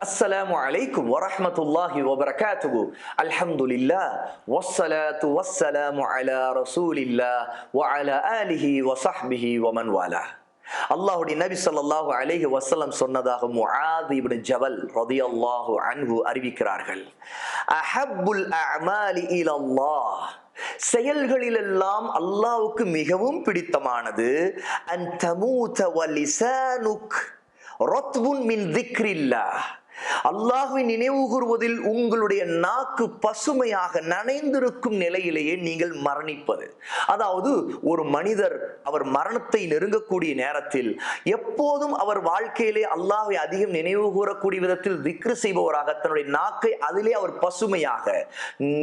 السلام عليكم ورحمة الله وبركاته الحمد لله والصلاة والسلام على رسول الله وعلى آله وصحبه ومن والاه அல்லாஹுடைய நபி ஸல்லல்லாஹு அலைஹி வஸல்லம் சொன்னதாக முஆத் இப்னு ஜபல் ரலியல்லாஹு அன்ஹு அறிவிக்கிறார்கள் அஹப்புல் அஅமாலி இலல்லாஹ் செயல்களிலெல்லாம் அல்லாஹ்வுக்கு மிகவும் பிடித்தமானது அன் தமூத வலிசானுக் ரத்புன் மின் திக்ரில்லாஹ் அல்லாஹ்வை நினைவு கூறுவதில் உங்களுடைய நாக்கு பசுமையாக நனைந்திருக்கும் நிலையிலேயே நீங்கள் மரணிப்பது. அதாவது ஒரு மனிதர் அவர் மரணத்தை நெருங்கக்கூடிய நேரத்தில் எப்போதும் அவர் வாழ்க்கையிலே அல்லாஹை அதிகம் நினைவு கூறக்கூடிய விதத்தில் திக்ரு செய்பவராக தன்னுடைய நாக்கை அதிலே அவர் பசுமையாக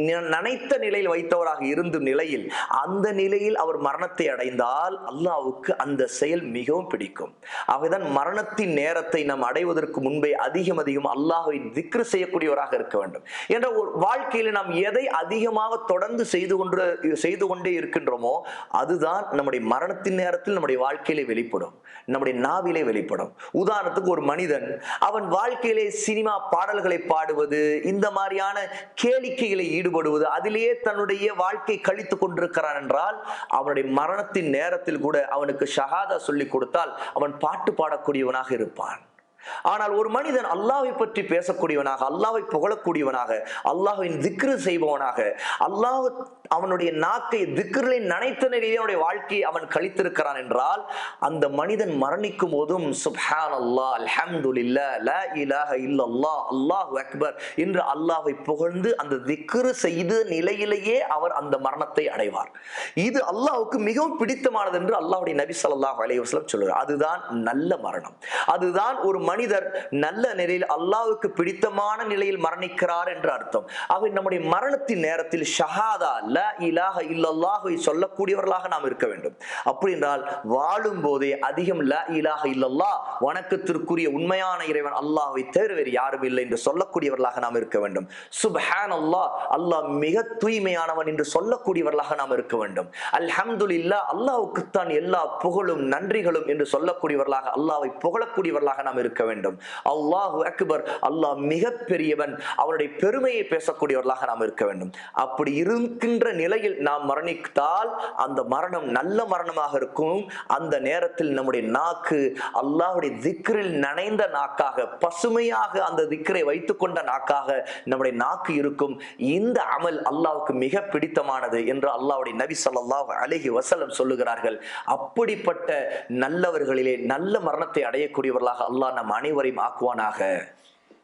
நினைத்த நனைத்த நிலையில் வைத்தவராக இருந்த நிலையில் அந்த நிலையில் அவர் மரணத்தை அடைந்தால் அல்லாவுக்கு அந்த செயல் மிகவும் பிடிக்கும். ஆகவேதான் மரணத்தின் நேரத்தை நாம் அடைவதற்கு முன்பே அதிகம் அதிகம் அல்லாஹை திக்ரு செய்யக்கூடியவராக இருக்க வேண்டும். என்ற ஒரு வாழ்க்கையில நாம் எதை அதிகமாக தொடர்ந்து செய்து கொண்டு செய்து கொண்டே இருக்கின்றோமோ அதுதான் நம்முடைய மரணத்தின் நேரத்தில் நம்முடைய வாழ்க்கையிலே வெளிப்படும். நம்முடைய நாவிலே வெளிப்படும். உதாரணத்துக்கு ஒரு மனிதன் அவன் வாழ்க்கையிலே சினிமா பாடல்களை பாடுவது இந்த மாதிரியான கேளிக்கைகளை ஈடுபடுவது அதிலேயே தன்னுடைய வாழ்க்கை கழித்துக் கொண்டிருக்கிறான் என்றால் அவனுடைய மரணத்தின் நேரத்தில் கூட அவனுக்கு ஷஹாதா சொல்லிக் கொடுத்தால் அவன் பாட்டு பாடக்கூடியவனாக இருப்பான். ஆனால் ஒரு மனிதன் அல்லாவை பற்றி பேசக்கூடியவனாக அல்லாவை புகழக்கூடியவனாக அல்லாஹின் திக்ரு செய்பவனாக அல்லாஹ் அவனுடைய நாக்கை திக்ரிலே நனைத்த நிலையிலே அவனுடைய வாழ்க்கையை அவன் கழித்திருக்கிறான் என்றால் அந்த மனிதன் மரணிக்கும் போதும் சுப்ஹான் அல்லா அல்ஹம்துலில்லா லா இலாஹ இல்லல்லாஹ் அல்லாஹு அக்பர் என்று அல்லாஹை புகழ்ந்து அந்த திக்ரு செய்த நிலையிலேயே அவர் அந்த மரணத்தை அடைவார். இது அல்லாஹுக்கு மிகவும் பிடித்தமானது என்று அல்லாஹுடைய நபி சல்லாஹ் அலைஹி சொல்லுவார் அதுதான் நல்ல மரணம். அதுதான் ஒரு மனிதர் நல்ல நிலையில் அல்லாஹுக்கு பிடித்தமான நிலையில் மரணிக்கிறார் என்று அர்த்தம். ஆக நம்முடைய மரணத்தின் நேரத்தில் ஷஹாதா ல இலாஹ இல்லல்லாஹை சொல்லக்கூடியவர்களாக நாம் இருக்க வேண்டும். அப்படி என்றால் வாழும் போதே அதிகம் ல இலாஹ இல்லல்லா வணக்கத்திற்குரிய உண்மையான இறைவன் அல்லாஹை தவிர வேறு யாரும் இல்லை என்று சொல்லக்கூடியவர்களாக நாம் இருக்க வேண்டும். சுப்ஹான் அல்லாஹ் அல்லாஹ் மிக தூய்மையானவன் என்று சொல்லக்கூடியவர்களாக நாம் இருக்க வேண்டும். அல்ஹம்துலில்லா அல்லாஹுக்குத்தான் எல்லா புகழும் நன்றிகளும் என்று சொல்லக்கூடியவர்களாக அல்லாவை புகழக்கூடியவர்களாக நாம் இருக்க வேண்டும். அல்லாஹு அக்பர் அல்லாஹ் மிக பெரியவன் அவனுடைய பெருமையை பேசக்கூடியவர்களாக நாம் இருக்க வேண்டும். அப்படி இருக்கின்ற நிலையில் நாம் மரணித்தால் அந்த மரணம் நல்ல மரணமாக இருக்கும். அந்த நேரத்தில் நம்முடைய நாக்கு அல்லாஹுடைய திக்ரில் நனைந்த நாக்காக பசுமையாக அந்த திக்ரை வைத்துக்கொண்ட நாக்காக நம்முடைய நாக்கு இருக்கும். இந்த அமல் அல்லாவுக்கு மிக பிடித்தமானது என்று அல்லாவுடைய நபி சொல்லாஹ் அழகி வசலம் சொல்லுகிறார்கள். அப்படிப்பட்ட நல்லவர்களிலே நல்ல மரணத்தை அடையக்கூடியவர்களாக அல்லாஹ் நம் அனைவரையும் ஆக்குவானாக.